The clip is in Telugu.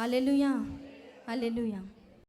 hallelujah hallelujah